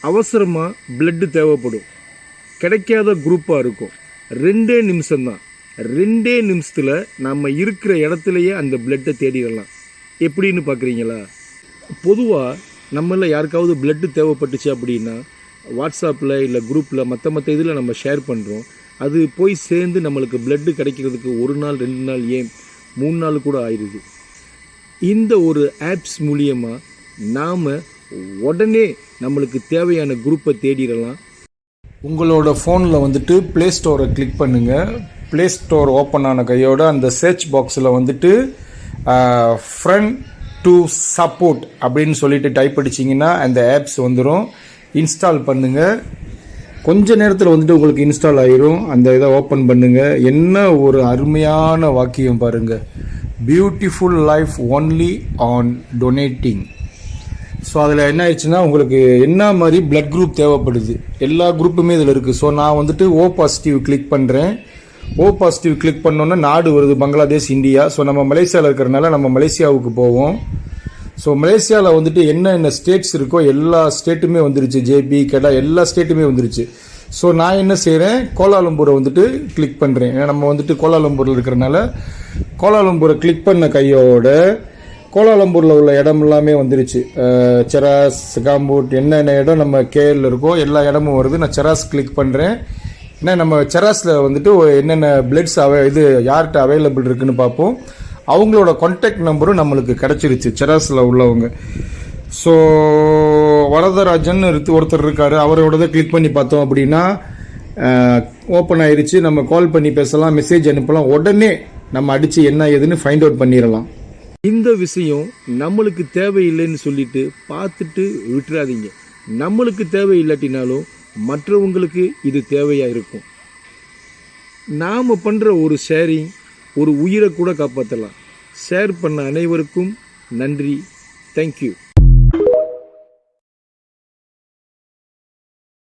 அவசரமாக பிளட்டு தேவைப்படும். கிடைக்காத குரூப்பாக இருக்கும். ரெண்டே நிமிஷம்தான். ரெண்டே நிமிஷத்தில் நம்ம இருக்கிற இடத்துலையே அந்த பிளட்டை தேடிடலாம். எப்படின்னு பார்க்குறீங்களா பொதுவாக நம்மள யாருக்காவது பிளட்டு தேவைப்பட்டுச்சு அப்படின்னா வாட்ஸ்அப்பில் இல்லை குரூப்பில் மற்ற மற்ற இதில் நம்ம ஷேர் பண்ணுறோம் அது போய் சேர்ந்து நம்மளுக்கு பிளட்டு கிடைக்கிறதுக்கு ஒரு நாள் ரெண்டு நாள் ஏன் மூணு நாள் கூட ஆயிடுது இந்த ஒரு ஆப்ஸ் மூலியமாக நாம் உடனே நம்மளுக்கு தேவையான குரூப்பை தேடிடலாம். உங்களோட ஃபோனில் வந்துட்டு ப்ளே ஸ்டோரை கிளிக் பண்ணுங்கள் ப்ளே ஸ்டோர் ஓப்பன் ஆன கையோட அந்த சர்ச் பாக்ஸில் வந்துட்டு ஃப்ரெண்ட் டு சப்போர்ட் அப்படின்னு சொல்லிட்டு டைப் அடிச்சிங்கன்னா அந்த ஆப்ஸ் வந்துடும் இன்ஸ்டால் பண்ணுங்கள் கொஞ்ச நேரத்தில் வந்துட்டு உங்களுக்கு இன்ஸ்டால் ஆயிரும். அந்த இதை ஓப்பன் பண்ணுங்கள் என்ன ஒரு அருமையான வாக்கியம் பாருங்கள் beautiful life only on donating so அதில் என்ன ஆயிடுச்சுன்னா உங்களுக்கு என்ன மாதிரி பிளட் குரூப் தேவைப்படுது? எல்லா குரூப்புமே இதில் இருக்குது ஸோ நான் வந்துட்டு ஓ பாசிட்டிவ் கிளிக் பண்ணுறேன் ஓ பாசிட்டிவ் கிளிக் பண்ணோன்னா நாடு வருது. பங்களாதேஷ் இந்தியா. ஸோ நம்ம மலேசியாவில் இருக்கிறனால நம்ம மலேசியாவுக்கு போவோம். ஸோ மலேசியாவில் வந்துட்டு என்னென்ன ஸ்டேட்ஸ் இருக்கோ எல்லா ஸ்டேட்டுமே வந்துருச்சு. ஜேபி கெடா எல்லா ஸ்டேட்டுமே வந்துருச்சு. ஸோ நான் என்ன செய்கிறேன் கோலாலம்பூரை வந்துட்டு கிளிக் பண்ணுறேன் ஏன்னா நம்ம வந்துட்டு கோலாலம்பூரில் இருக்கிறனால கோலாலம்பூரை கிளிக் பண்ண கையோட கோலாலம்பூரில் உள்ள இடம் எல்லாமே வந்துருச்சு. செராஸ் சிகாம்பூட் என்னென்ன இடம் நம்ம கேஎல் இருக்கோ எல்லா இடமும் வருது. நான் செராஸ் கிளிக் பண்ணுறேன் ஏன்னா நம்ம செராஸில் வந்துட்டு என்னென்ன பிளட்ஸ் அவை இது யார்கிட்ட அவைலபிள் இருக்குன்னு பார்ப்போம். அவங்களோட கான்டாக்ட் நம்பரும் நம்மளுக்கு கிடச்சிருச்சு செராஸில் உள்ளவங்க. ஸோ வரதராஜன் ஒருத்தர் இருக்கார். அவரோடதை கிளிக் பண்ணி பார்த்தோம் அப்படின்னா ஓப்பன் ஆயிடுச்சு நம்ம கால் பண்ணி பேசலாம் மெசேஜ் அனுப்பலாம். உடனே நம்ம அடித்து என்ன ஏதுன்னு ஃபைண்ட் அவுட் பண்ணிடலாம் இந்த விஷயம் நம்மளுக்கு தேவையில்லைன்னு சொல்லிட்டு பார்த்துட்டு விட்டுறாதீங்க. நம்மளுக்கு தேவை இல்லாட்டினாலும் மற்றவங்களுக்கு இது தேவையாக இருக்கும். நாம் பண்ணுற ஒரு ஷேரிங் ஒரு உயிரை கூட காப்பாற்றலாம் ஷேர் பண்ண அனைவருக்கும் நன்றி. தேங்க்யூ